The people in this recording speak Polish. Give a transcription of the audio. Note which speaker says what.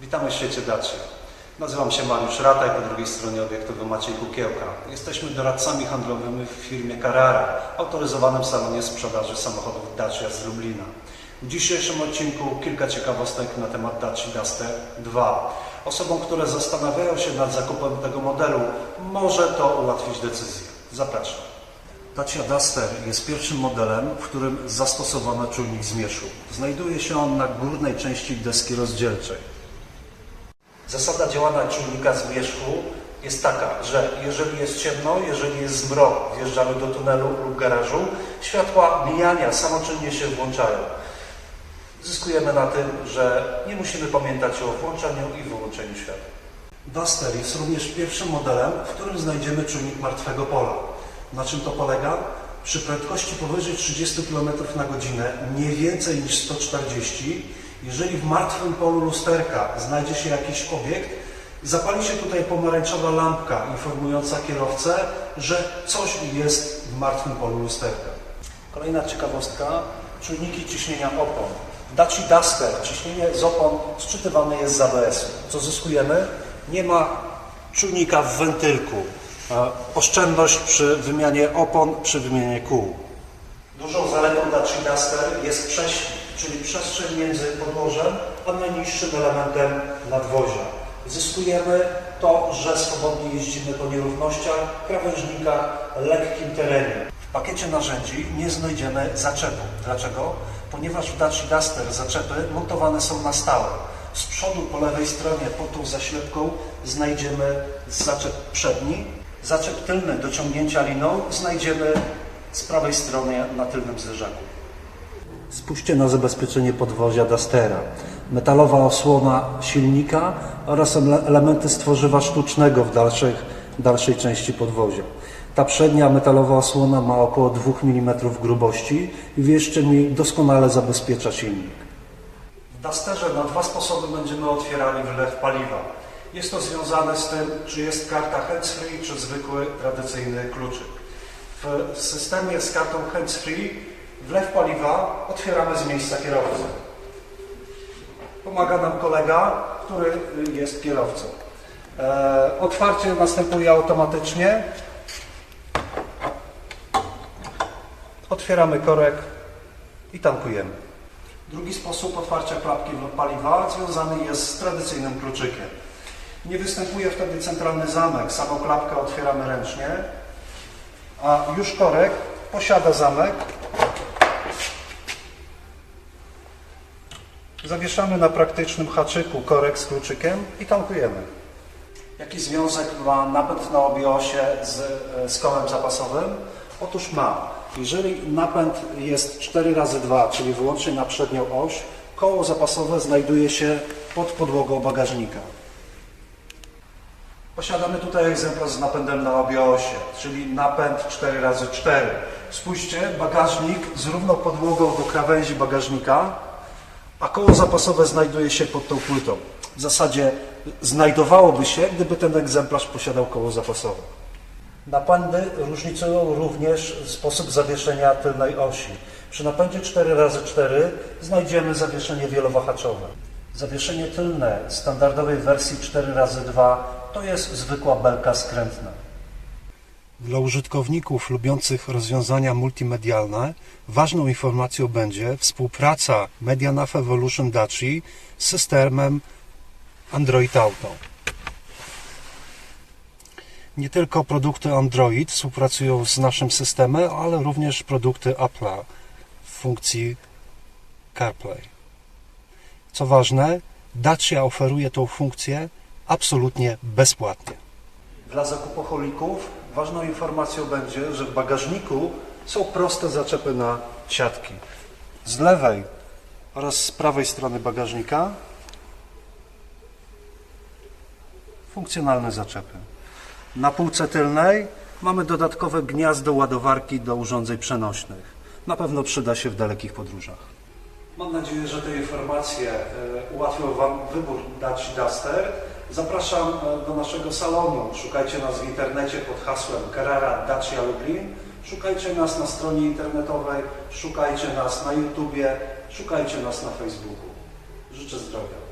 Speaker 1: Witamy w świecie Dacia. Nazywam się Mariusz Rataj, po drugiej stronie obiektywu Maciej Kukiełka. Jesteśmy doradcami handlowymi w firmie Carrara, autoryzowanym salonie sprzedaży samochodów Dacia z Lublina. W dzisiejszym odcinku kilka ciekawostek na temat Dacia Duster 2. Osobom, które zastanawiają się nad zakupem tego modelu, może to ułatwić decyzję. Zapraszam. Dacia Duster jest pierwszym modelem, w którym zastosowano czujnik zmierzchu. Znajduje się on na górnej części deski rozdzielczej. Zasada działania czujnika zmierzchu jest taka, że jeżeli jest ciemno, jeżeli jest zmrok, wjeżdżamy do tunelu lub garażu, światła mijania samoczynnie się włączają. Zyskujemy na tym, że nie musimy pamiętać o włączaniu i wyłączeniu światła. Duster jest również pierwszym modelem, w którym znajdziemy czujnik martwego pola. Na czym to polega? Przy prędkości powyżej 30 km na godzinę, nie więcej niż 140, jeżeli w martwym polu lusterka znajdzie się jakiś obiekt, zapali się tutaj pomarańczowa lampka informująca kierowcę, że coś jest w martwym polu lusterka. Kolejna ciekawostka, czujniki ciśnienia opon. Daci Duster ciśnienie z opon sczytywane jest z ABS-u. Co zyskujemy? Nie ma czujnika w wentylku. E, Oszczędność przy wymianie opon, przy wymianie kół. Dużą zaletą Daci Duster jest prześwit, czyli przestrzeń między podłożem a najniższym elementem nadwozia. Zyskujemy to, że swobodnie jeździmy po nierównościach, krawężnikach, lekkim terenie. W pakiecie narzędzi nie znajdziemy zaczepu. Dlaczego? Ponieważ w Daci Duster zaczepy montowane są na stałe. Z przodu po lewej stronie pod tą zaślepką znajdziemy zaczep przedni, zaczep tylny do ciągnięcia liną znajdziemy z prawej strony na tylnym zderzaku. Spójrzcie na zabezpieczenie podwozia Dustera. Metalowa osłona silnika oraz ele- elementy stworzywa sztucznego w dalszych, dalszej części podwozia. Ta przednia metalowa osłona ma około 2 mm grubości i wierzcie mi, doskonale zabezpiecza silnik. W Dusterze na dwa sposoby będziemy otwierali wylew paliwa. Jest to związane z tym, czy jest karta hands-free, czy zwykły, tradycyjny kluczyk. W systemie z kartą hands-free wlew paliwa otwieramy z miejsca kierowcy. Pomaga nam kolega, który jest kierowcą. E, otwarcie następuje automatycznie. Otwieramy korek i tankujemy. Drugi sposób otwarcia klapki paliwa związany jest z tradycyjnym kluczykiem. Nie występuje wtedy centralny zamek, samą klapkę otwieramy ręcznie, a już korek posiada zamek. Zawieszamy na praktycznym haczyku korek z kluczykiem i tankujemy. Jaki związek ma napęd na obiosie z, e, z kołem zapasowym? Otóż ma. Jeżeli napęd jest 4 razy 2 czyli wyłącznie na przednią oś, koło zapasowe znajduje się pod podłogą bagażnika. Posiadamy tutaj egzemplarz z napędem na obiosie, czyli napęd 4 razy 4 Spójrzcie, bagażnik z równą podłogą do krawędzi bagażnika, a koło zapasowe znajduje się pod tą płytą. W zasadzie znajdowałoby się, gdyby ten egzemplarz posiadał koło zapasowe. Napędy różnicują również sposób zawieszenia tylnej osi. Przy napędzie 4x4 znajdziemy zawieszenie wielowahaczowe. Zawieszenie tylne standardowej wersji 4x2 to jest zwykła belka skrętna. Dla użytkowników lubiących rozwiązania multimedialne ważną informacją będzie współpraca Medianav Evolution Daci z systemem Android Auto. Nie tylko produkty Android współpracują z naszym systemem, ale również produkty Apple'a w funkcji CarPlay. Co ważne, Dacia oferuje tą funkcję absolutnie bezpłatnie. Dla zakupocholików ważną informacją będzie, że w bagażniku są proste zaczepy na siatki. Z lewej oraz z prawej strony bagażnika funkcjonalne zaczepy. Na półce tylnej mamy dodatkowe gniazdo ładowarki do urządzeń przenośnych. Na pewno przyda się w dalekich podróżach. Mam nadzieję, że te informacje e, ułatwią Wam wybór Daci Duster. Zapraszam e, do naszego salonu. Szukajcie nas w internecie pod hasłem Carrara Dacia Lublin. Szukajcie nas na stronie internetowej, szukajcie nas na YouTubie, szukajcie nas na Facebooku. Życzę zdrowia.